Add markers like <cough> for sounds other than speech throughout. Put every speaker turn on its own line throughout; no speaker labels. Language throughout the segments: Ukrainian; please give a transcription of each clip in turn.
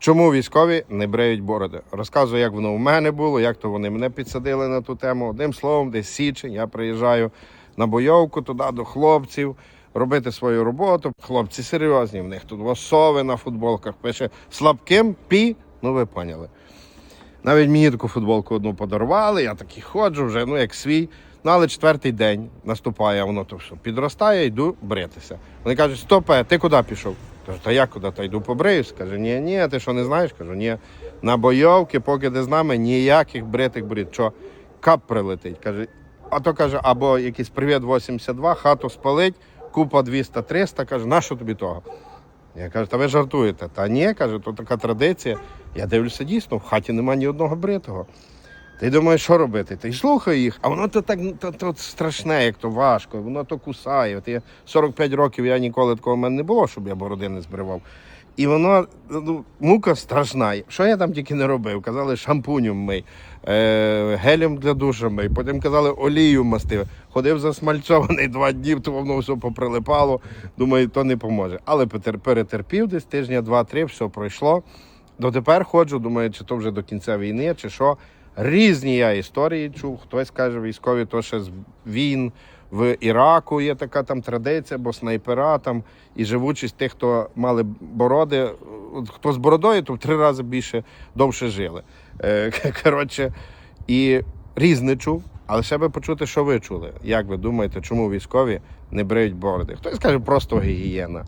Чому військові не бреють бороди? Розказую, як воно у мене було, як то вони мене підсадили на ту тему. Одним словом, десь січень я приїжджаю на бойовку туди до хлопців. Робити свою роботу. Хлопці серйозні, в них тут восови на футболках. Пише слабким пі. Ну ви поняли. Навіть мені таку футболку одну подарували, я такий ходжу вже, ну як свій. Ну, але четвертий день наступає, воно то все підростає, йду бритися. Вони кажуть, стопе, ти куди пішов? Кажу, та я куди? Та йду побриюсь. Каже, ні, ні, ти що не знаєш? Кажу, ні. На бойовки, поки ти з нами, ніяких бритих брит. Що кап прилетить. Каже, а то каже, або якийсь привіт 82, хату спалить, купа 200-300, каже, на що тобі того? Я кажу, та ви жартуєте. Та ні, каже, то така традиція. Я дивлюся, дійсно, в хаті немає ні одного бритого. Ти думаєш, що робити? Ти слухай їх, а воно то так то, то страшне, як то важко, воно то кусає. От я 45 років я ніколи такого в мене не було, щоб я бороди не збривав. І воно ну, мука страшна. Що я там тільки не робив? Казали, шампунем мий, е, гелем для душу мий. Потім казали, олію мастив. Ходив засмальцьований два дні, то воно все поприлипало. Думаю, то не поможе. Але перетерпів десь тижня, два-три, все пройшло. Дотепер ходжу, думаю, чи то вже до кінця війни, чи що. Різні я історії чув. Хтось каже, військові то ще з війн в Іраку є така там традиція, бо снайпера там і живучість тих, хто мали бороди. Хто з бородою, то в три рази більше довше жили. Е, <laughs> коротше, і різне чув. Але ще би почути, що ви чули. Як ви думаєте, чому військові не бриють бороди? Хтось каже, просто гігієна.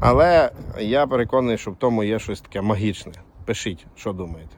Але я переконаний, що в тому є щось таке магічне. Пишіть, що думаєте.